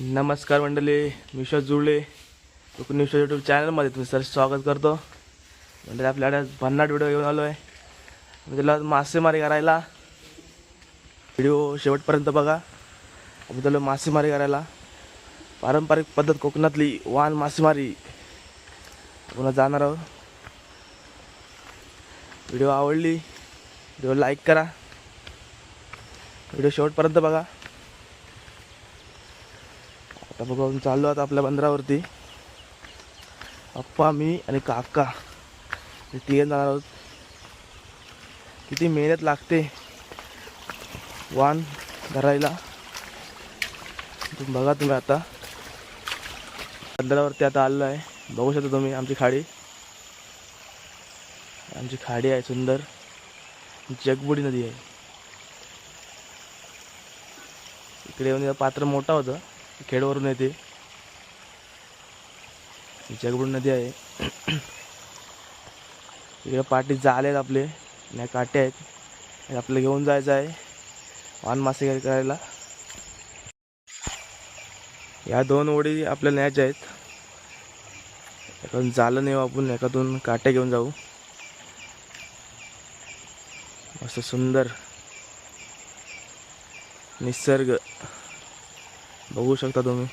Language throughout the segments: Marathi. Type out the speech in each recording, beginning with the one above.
नमस्कार मंडळी विश्वास जुळले. कोकणी विश्वास यूट्यूब चॅनलमध्ये तुम्ही सर स्वागत करतो. म्हणजे आपल्याकडे भन्नाट व्हिडिओ घेऊन आलो आहे आम्ही त्याला मासेमारी करायला. व्हिडिओ शेवटपर्यंत बघा. आम्ही त्याला मासेमारी करायला. पारंपरिक पद्धत कोकणातली वान मासेमारी. पुन्हा जाणार आहोत. व्हिडिओ आवडली व्हिडिओ लाईक करा. व्हिडिओ शेवटपर्यंत बघा. आता बघू आपण चाललो आता आपल्या बंदरावरती. पप्पा मी आणि काका. तिघे जाणार आहोत. किती मेहनत लागते. वान धरायला. बघा तुम्ही आता. बंदरावरती आता आलेलो आहे. बघू शकता तुम्ही आमची खाडी. आमची खाडी आहे सुंदर. जगबुडी नदी आहे. इकडे येऊन पात्र मोठा होतं. खेडवरून येते. जगबुड नदी आहे. इकडे पाठी जाले आहेत आपले. नाही काटे आहेत. आपलं घेऊन जायचं आहे. वान मासे करायला. या दोन ओढी आपल्याला न्यायच्या आहेत. एखादून जालं नेऊ आपण एखादून काटे घेऊन जाऊ. मस्त सुंदर निसर्ग. बघू शकता तुम्ही.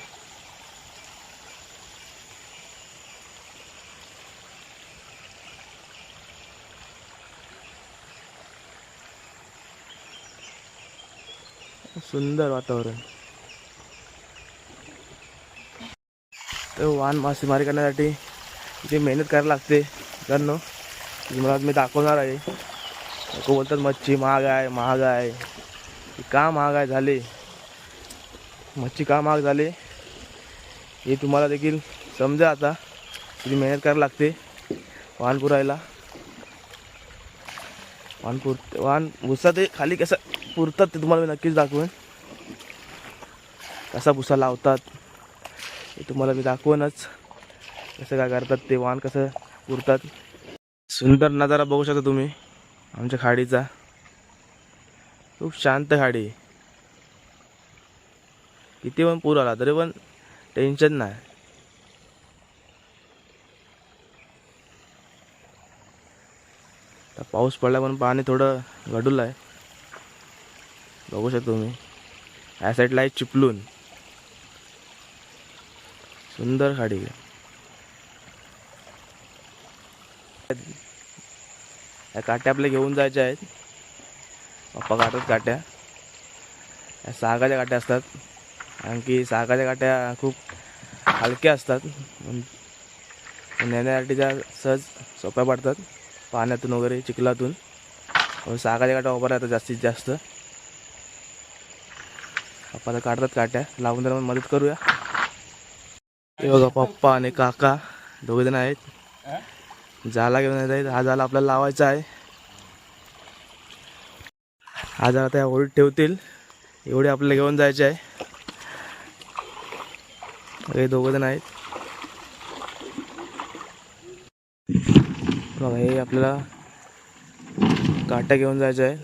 सुंदर वातावरण. तर वाहन मासेमारी करण्यासाठी इथे मेहनत करायला लागते त्यांना तुम्हाला आज मी दाखवणार आहे. लोक बोलतात मच्छी महाग आहे महाग आहे. का महाग आहे झाली? मच्छी का महाग झाले? हे तुम्हाला देखील समजा आता. किती मेहनत करायला लागते. वाहन पुरायला वाहन पुर वाहन भुसा ते खाली कसं पुरतात ते तुम्हाला मी नक्कीच दाखवेन. कसा भुसा लावतात हे तुम्हाला मी दाखवूनच. कसं काय करतात ते वाहन कसं पुरतात. सुंदर नजारा बघू शकता तुम्ही आमच्या खाडीचा. खूप शांत खाडी आहे. किती पण पूर आला तरी पण टेन्शन नाही. आता पाऊस पडला पण पाणी थोडं गडूल आहे. बघू शकता तुम्ही. या साईडला आहे चिपलून सुंदर खाडी या काट्या आपल्या घेऊन जायच्या आहेत. पप्पा काढतात काट्या. या सागाच्या काट्या असतात. कारण की सागाच्या काट्या खूप हलक्या असतात. नेण्यासाठी त्या सहज सोप्या पडतात. पाण्यातून वगैरे चिखलातून. सागाच्या काट्या वापरतात जास्तीत जास्त. पप्पा तर काढतात काट्या लावून त्याला मदत करूया. हे बघा पप्पा आणि काका दोघे जण आहेत. जाला घेऊन येत आहेत हा जाला आपल्याला लावायचा आहे. हा जाला त्या ओळीत ठेवतील. एवढे आपल्याला घेऊन जायचे आहे. हे दोघं जण आहेत. बघा हे आपल्याला काट्या घेऊन जायचं आहे.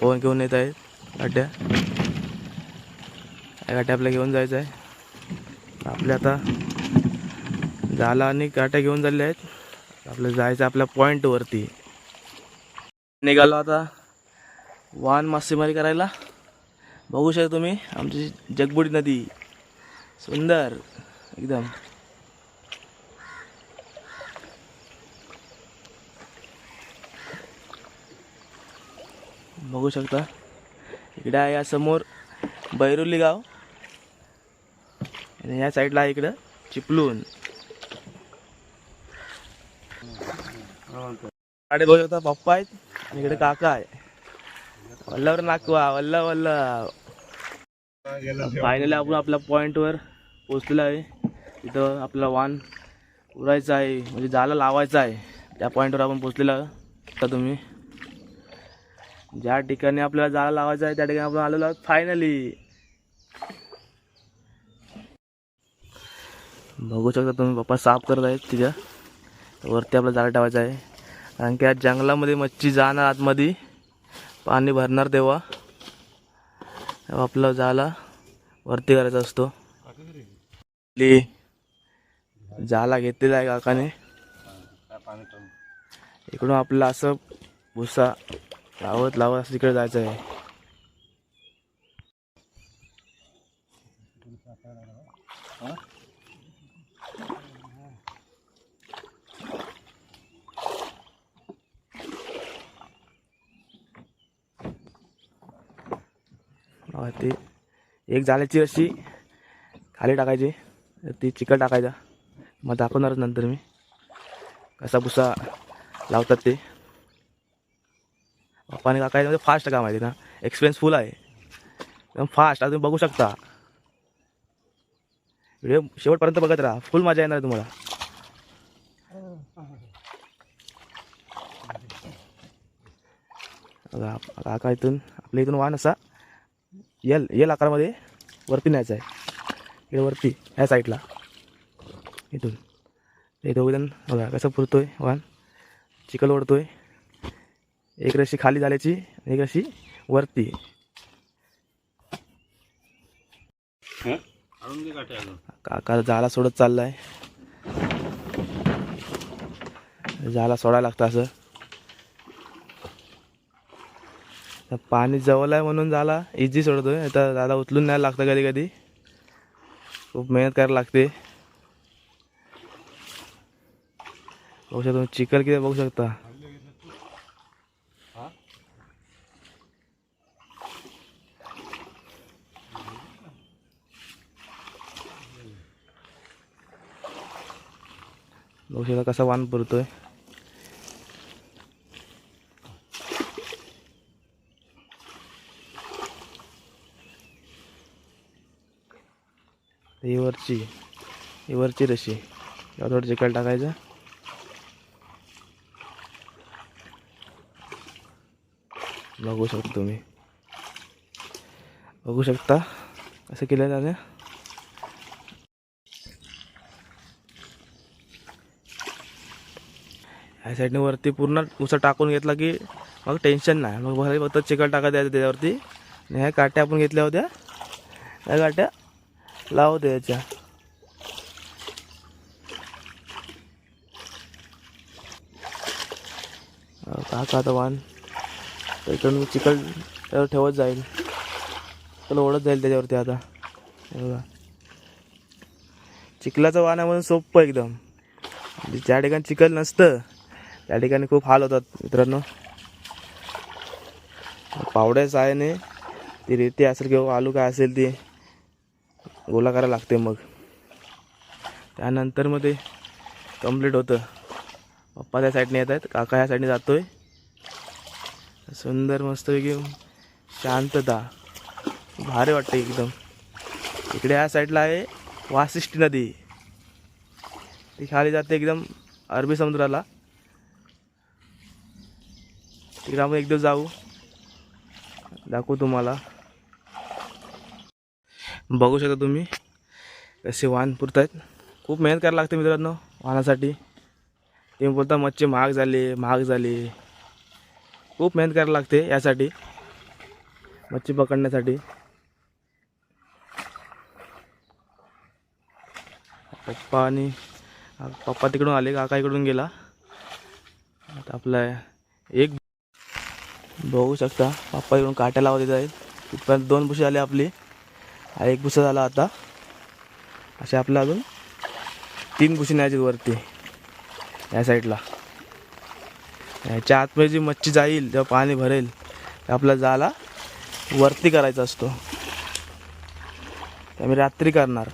पवन घेऊन येत आहेत काट्या. या काट्या आपल्या घेऊन जायचं आहे. आपल्या आता जाला आणि काट्या घेऊन झालेल्या आहेत. आपलं जायचं आपल्या पॉईंटवरती निघालो आता वाहन मासेमारी करायला. बघू शकता तुम्ही आमची जगबुडी नदी. सुंदर एकदम. बघू शकता इकडे आहे या समोर बैरुली गाव. आणि या साईडला आहे इकडं चिपलून गाडी बघू शकता पप्पा आहेत आणि इकडे काका आहे. वल्लावर नाकवा वल्ला वल्ला फायनली आपण आपल्या पॉईंटवर पोचलेला आहे. तिथं आपला वान उरायचं आहे. म्हणजे जाला लावायचा आहे. त्या पॉईंटवर आपण पोचलेलो आहोत. तुम्ही. ज्या ठिकाणी आपल्याला जाळा लावायचा आहे त्या ठिकाणी आपण आलेलो आहोत. फायनली बघू शकता तुम्ही पप्पा साफ करत आहेत तिच्या वरती आपला जाळा ठेवायचा आहे. कारण की आज जंगलामध्ये मच्छी जाणार आतमध्ये. पाणी भरणार तेव्हा. आपला जाला वरती करायचा असतो. जाला घेतलेला आहे काकाने. इकडून आपला असं भुसा लावत लावत असं तिकडे जायचं आहे. ते एक जाल्याची अशी खाली टाकायची. ती चिकन टाकायचा. मग दाखवणारच नंतर मी. कसा भुसा लावतात ते. पाणी काकायचं म्हणजे फास्ट काम आहे ना एक्सपिरियन्स फुल आहे. एकदम फास्ट आता तुम्ही बघू शकता. व्हिडिओ शेवटपर्यंत बघत राहा. फुल मजा येणार तुम्हाला. काका इथून आपल्या इथून वाहन असा. यल यल आकारामध्ये वरती न्यायचं आहे. इकडे वरती ह्या साईडला इथून. हे दोघेजण बघा कसं आहे वाहन चिखल ओढतोय. एक रशी खाली झाल्याची एक रशी वरती. काका जाला सोडत चाललाय. जाला सोडायला लागतं असं तर पाणी जवळ आहे म्हणून झाला. इझी सोडतो आता दादा उचलून नाही लागतं कधी कधी. खूप मेहनत करायला लागते. बघू शकता तुम्ही चिकल किती बघू शकता. बघू शकता कसा वाण पुरतोय. रशी ही वरची रशी यावर थोडं चिकल टाकायचं. बघू शकता तुम्ही. बघू शकता असं केलं दादा ह्या साईडने वरती पूर्ण उसा टाकून घेतला की मग टेन्शन नाही. मग भले फक्त चिकल टाका द्यायचं त्याच्यावरती. आणि ह्या काट्या आपण घेतल्या होत्या. ह्या काट्या लावू द्यायच्या अं, काका वाहन तर इकडून चिखल त्यावर ठेवत जाईल. त्याला ओढत जाईल त्याच्यावरती आता. बघा. चिखलाचं वाहन आहे म्हणून सोपं एकदम. म्हणजे ज्या ठिकाणी चिखल नसतं त्या ठिकाणी खूप हाल होतात मित्रांनो. पावड्या साहाय्याने ती रेती असेल किंवा आलू काय असेल ती गोला करायला लागते मग. त्यानंतर मग ते कंप्लीट होतं. पप्पा त्या साईडने येत आहेत काका ह्या साईडने जातोय. सुंदर मस्तपैकी शांतता. भारी वाटते एकदम. इकडे ह्या साईडला आहे वासिष्ठी नदी. ती खाली जाते एकदम अरबी समुद्राला. तिकडे आपण एक दिवस जाऊ. दाखवू तुम्हाला. बघू शकता तुम्ही कसे वाहन पुरत आहेत खूप मेहनत करायला लागते मित्रांनो वाहनासाठी तुम्ही बोलता मच्छी महाग झाले महाग झाली. खूप मेहनत करायला लागते यासाठी. मच्छी पकडण्यासाठी. पप्पा आणि पप्पा तिकडून आले काका इकडून गेला. आता आपला एक बघू शकता पप्पा इकडून काट्या लावत येत आहेत. तिथपर्यंत दोन भुशी आली आपली. एक भुसा झाला आता. असे आपला अजून तीन बुशी न्यायचे वरती या साईडला याच्या आतमध्ये जी मच्छी जाईल जेव्हा पाणी भरेल आपला जाला वरती करायचा असतो. त्यामुळे रात्री करणार.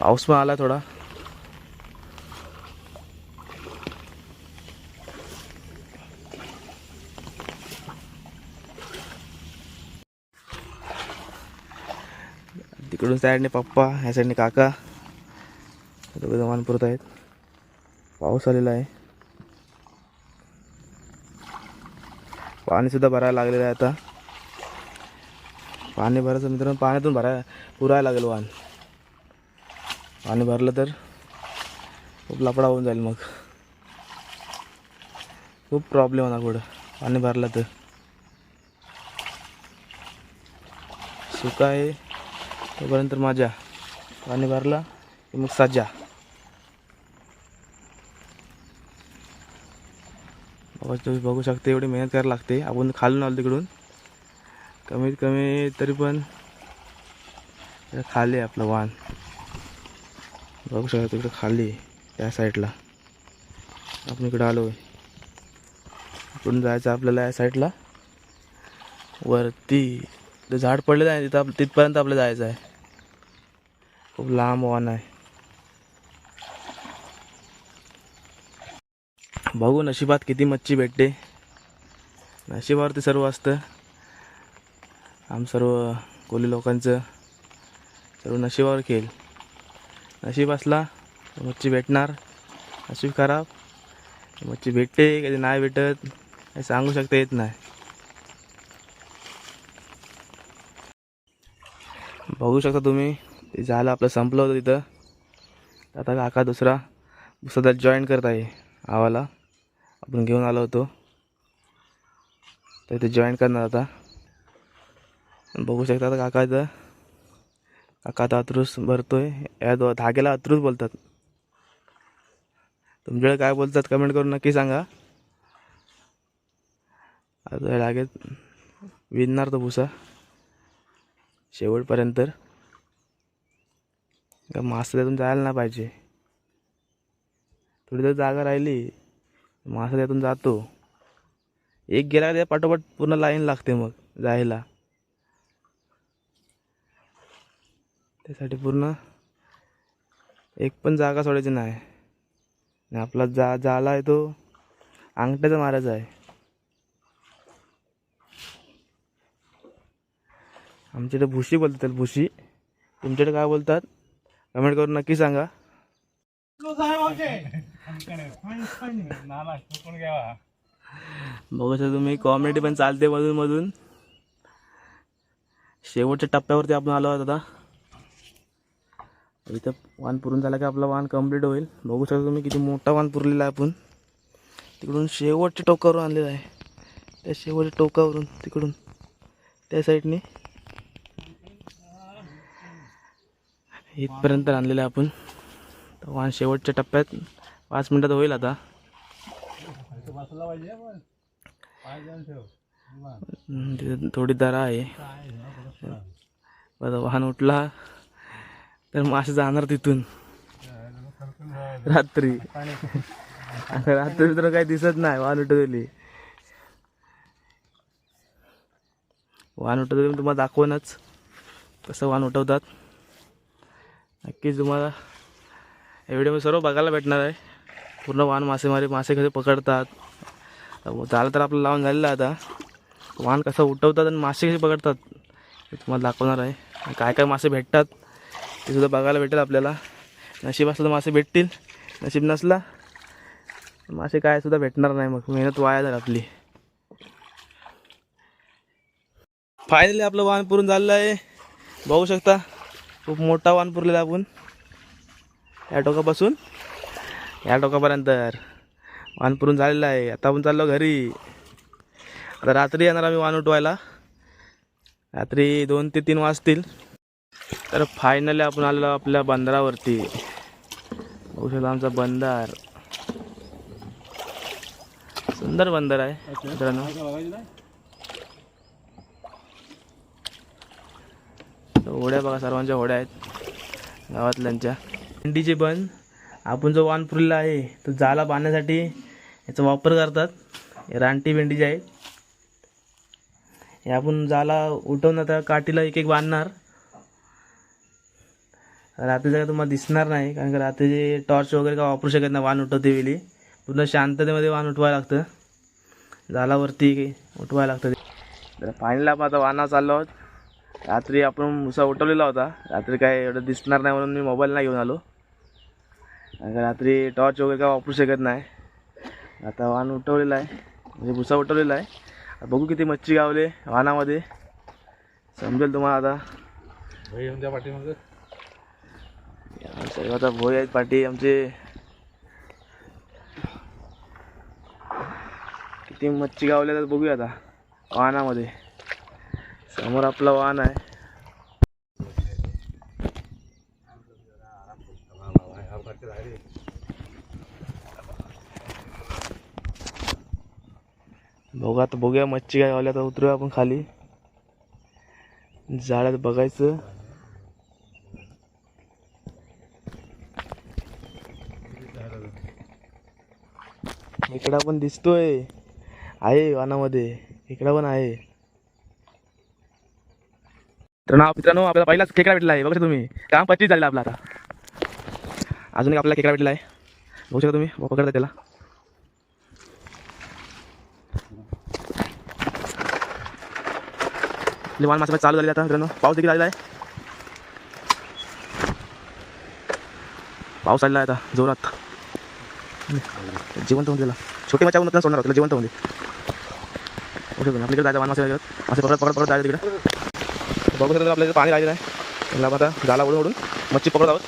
पाऊस पण आला थोडा. तिकडून साईडने पप्पा ह्या साईडने काका. दोघे जमान पुरत आहेत. पाऊस आलेला आहे. पाणीसुद्धा भरायला लागलेलं आहे आता. पाणी भरायचं मित्रांनो पाण्यातून भराय पुरायला लागेल वाहन. पाणी भरलं तर खूप लपडा होऊन जाईल मग. खूप प्रॉब्लेम होणार पुढं. पाणी भरलं तर. सुका आहे. तोपर्यंत माझ्या. पाणी भरला की मग साजा तुम्ही बघू शकता एवढी मेहनत करायला लागते. आपण खालून आलो तिकडून. कमीत कमी तरी पण खाली आहे आपलं वाहन बघू शकता तिकडं खाली आहे, त्या साईडला. आपण इकडं आलो आहे. इकडून जायचं आपल्याला या साईडला. वरती ते झाड पडलेलं आहे तिथं आप तिथपर्यंत आपलं जायचं आहे. खूप लांब वाहन आहे. बघू नशिबात किती मच्छी भेटते. नशिबावरती सर्व असतं. आम सर्व कोली लोकांचं सर्व नशिबावर खेळ. नशीब असला तर मच्छी भेटणार. नशीब खराब मच्छी भेटते कधी नाही भेटत काही सांगू शकता येत नाही. बघू शकता तुम्ही ते झालं आपलं संपलं होतं तिथं. आता काका दुसरा दुसरा जॉईन करत आहे आवाला. आपण घेऊन आलो होतो. तर इथे जॉईन करणार आता. बघू शकता आता काका तर काका आता अत्रूस भरतोय. या दो धाग्याला अत्रूस बोलतात. तुमच्याकडे काय बोलतात कमेंट करून नक्की सांगा. आता या धाग्यात विणणार तो भुसा. शेवटपर्यंत का मासा त्यातून जायला नाही पाहिजे. थोडी जर जागा राहिली. मासा त्यातून जातो. एक गेला त्या पाठोपाठ पूर्ण लाईन लागते मग जायला. त्यासाठी पूर्ण एक पण जागा सोडायची नाही. आणि आपला जा जाला आहे तो. अंगठ्याचा मारायचा आहे. आमच्याकडे भुशी बोलतात भुशी. तुमच्याकडे काय बोलतात? कमेंट करून नक्की सांगा. बघू शकता तुम्ही कॉमेडी पण चालते मधून मधून. शेवटच्या टप्प्यावरती आपण आलो आहोत आता. इथं वाहन पुरून झाला की आपला वाहन कंप्लीट होईल. बघू शकता तुम्ही किती मोठा वाहन पुरलेला आहे आपण. तिकडून शेवटच्या टोकावरून आणलेला आहे. त्या शेवटच्या टोकावरून तिकडून. त्या साईडने इथपर्यंत आणलेलं आहे आपण. वाण वाहन शेवटच्या टप्प्यात. पाच मिनटात होईल आता. तिथे थोडी दरा आहे. बघा वाहन उठला. तर मासे जाणार तिथून. रात्री. आता रात्री तर काही दिसत नाही वाहन उठवली. वाहन उठवली तुम्हाला दाखवूनच कसं वाहन उठवतात. नक्कीच तुम्हाला या व्हिडिओमध्ये सर्व बघायला भेटणार आहे. पूर्ण वाहन मासेमारी मासे कसे पकडतात झालं तर आपलं लावून झालेलं आता. वाहन कसं उठवतात आणि मासे कसे पकडतात हे तुम्हाला दाखवणार आहे. काय काय मासे भेटतात ते सुद्धा बघायला भेटेल आपल्याला. नशीब असलं तर मासे भेटतील नशीब नसला मासे काय सुद्धा भेटणार नाही मग. मेहनत वाया जर आपली. फायनली आपलं वाहन पुरून झालेलं आहे. बघू शकता खूप मोठा वाहन पुरलेला आपण या टोकापासून. या टोकापर्यंत. वाहन पुरून झालेलं आहे. आता आपण चाललो घरी. आता रात्री येणार आम्ही वाहन उठवायला. रात्री दोन ते तीन वाजतील. तर फायनली आपण आलेलो आपल्या बंदरावरती. शकता आमचा बंदर. सुंदर बंदर आहे मित्रांनो. होड्या बघा सर्वांच्या होड्या आहेत. गावातल्यांच्या. भेंडीचे पण. आपण जो वाण पुरलेला आहे तो जाला बांधण्यासाठी याचा वापर करतात. रानटी रानटी भेंडीचे आहेत. हे आपण जाला उठवून आता काठीला एक एक बांधणार. रात्रीचा काय तुम्हाला दिसणार नाही कारण का रात्रीचे टॉर्च वगैरे काय वापरू शकत नाही वाण उठवते वेळी. पूर्ण शांततेमध्ये वाण उठवायला लागतं. जालावरती उठवायला लागतं. तर फायनल आपण आता वाना चाललो आहोत. रात्री आपण मुसा उठवलेला होता. रात्री काय एवढं दिसणार नाही म्हणून मी मोबाईल नाही घेऊन आलो. रात्री टॉर्च वगैरे काय वापरू शकत नाही. आता वाहन उठवलेला आहे. म्हणजे भुसा उठवलेला आहे. बघू किती मच्छी गावले वाहनामध्ये. समजेल तुम्हाला आता. सर्व आता भोय आहेत पाठी आमचे. किती मच्छी गावले तर बघूया आता. वाहनामध्ये. समोर आपलं वाहन आहे. बघा आता बघूया मच्छी काय गावल्या तर उतरूया आपण खाली. जाळ्यात बघायचं. इकडा पण दिसतोय. आहे वानामध्ये. इकडं पण आहे. तर ना मित्रांनो आपल्याला पहिलाच खेकडा भेटला आहे. बघा तुम्ही. काम पच्चीस झालेला आपला आता. अजून एक आपल्याला खेकडा भेटला आहे. बघू शकता तुम्ही पकडता त्याला. लिवान मासे चालू झाले आता मित्रांनो. पाऊस देखील आलेला आहे. पाऊस आलेला आहे आता जोरात. जिवंत होऊन दिला छोटे मच्छा होऊन सोडणार होतं जिवंत होऊन दे. आपल्याकडे जायचं वान मासे मासे पकड पकड पकड जायचं तिकडे. बघू शकता आपल्याला पाणी राहिलेलं आहे. आता गाला ओढून ओढून मच्छी पकडत आहोत.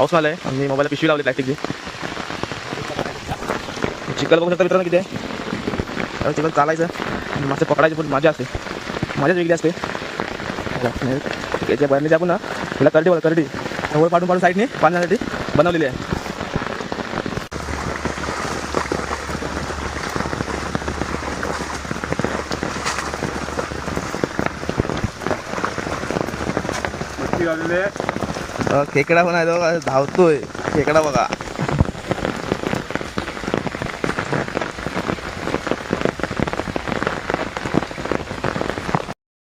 पाऊस आला आहे आणि मोबाईलला पिशवी लावली प्लॅस्टिकची चिकल बघू शकता मित्रांनो किती आहे. त्याला चिकल चालायचं. आणि मासे पकडायची पण मजा असते. मजाच वेगळी असते. त्याच्या बरणीची आपण ना. त्याला करडी बोला करडी. वर पाडून पाडून साईडने पाण्यासाठी बनवलेली आहे. खेकडा पण आहे तो बघा, धावतोय. खेकडा बघा.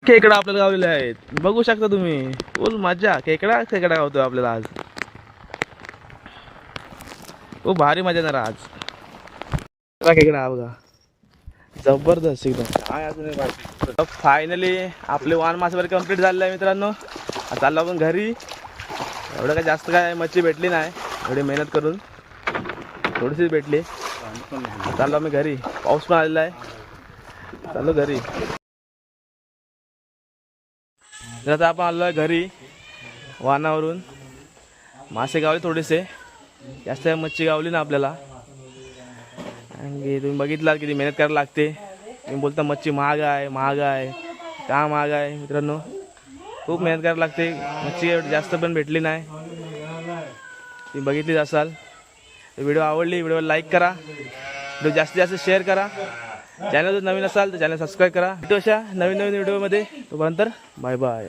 खेकडा आपल्याला गावलेले आहेत. बघू शकता तुम्ही. बोल मजा खेकडा खेकडा गावतोय आपल्याला आज. खूप भारी मजा येणार आज. खेकडा बघा. जबरदस्त एकदम. काय अजून फायनली आपले वान मासेवर कंप्लीट झालेलं आहे मित्रांनो. आता आलो आपण घरी. एवढं काय जास्त काय मच्छी भेटली नाही. एवढी मेहनत करून. थोडीशीच भेटली. चाललो आम्ही घरी. पाऊस पण आलेला आहे. चाललो घरी. तर आता आपण आलो आहे घरी वाहनावरून मासे गावले थोडेसे. जास्त काय मच्छी गावली ना आपल्याला. आणि तुम्ही बघितला किती मेहनत करायला लागते. तुम्ही बोलता मच्छी महाग आहे महाग आहे. का महाग आहे मित्रांनो? खूप मेहनत करायला लागते. मच्छी एवढी जास्त पण भेटली नाही. ती बघितलीच असाल. व्हिडिओ आवडली व्हिडिओ लाईक करा. व्हिडिओ जास्तीत जास्त शेअर करा. चॅनल जर नवीन असाल तर चॅनल सबस्क्राईब करा. भेटू अशा नवीन नवीन व्हिडिओमध्ये. तोपर्यंत बाय बाय.